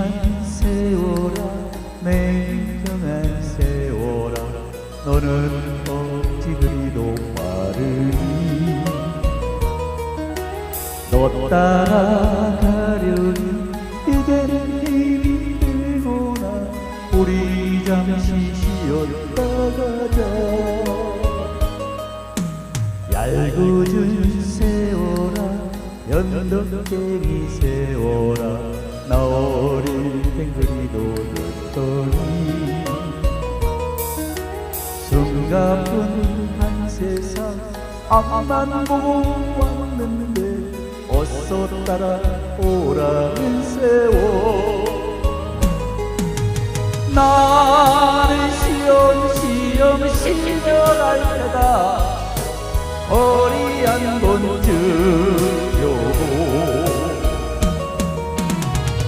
평안 세워라. 내 평안 세워라. 너는 어찌 그리도 빠르니? 너 따라가려니 이제는 힘이 들구나. 우리 잠시 쉬었다 가자. 얄궂은 세워라. 연덕쟁이 세워라. 가쁜 한 세상 앞만 보고 왔는데 어서 따라오라는 세월 나를 시험 시험 실려갈 때다 허리 한번 들려고.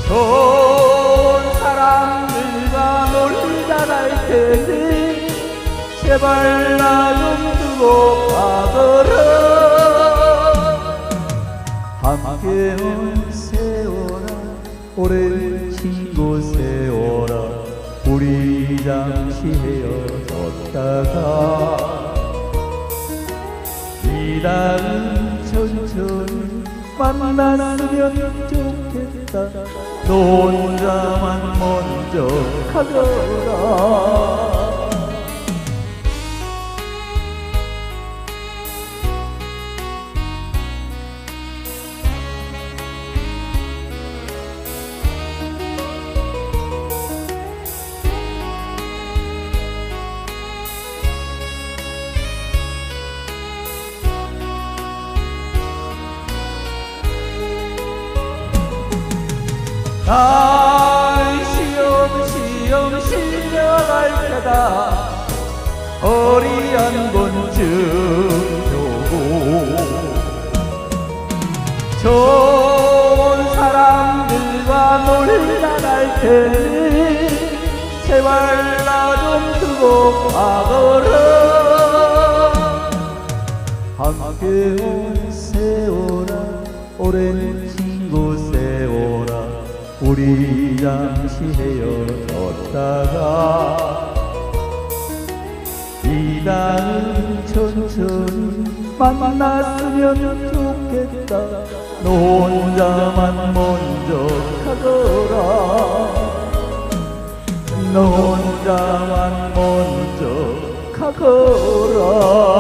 좋은 사람들과 놀다 갈 테니 제발 나 좀 두고 가거라. 함께 온 세월아 오랜 친구 세월아 우리 잠시 헤어졌다가 이다음 천천히 만났으면 좋겠다. 너 혼자만 먼저 가거라 날 시험 시험 실려갈 때다. 허리 한 번쯤 펴고. 좋은 사람들과 놀다 갈 테니 제발 나 좀 두고 가거라. 함께 우리 잠시 헤어졌다가 이다음 천천히 만났으면 좋겠다. 너 혼자만 먼저 가거라. 너 혼자만 먼저 가거라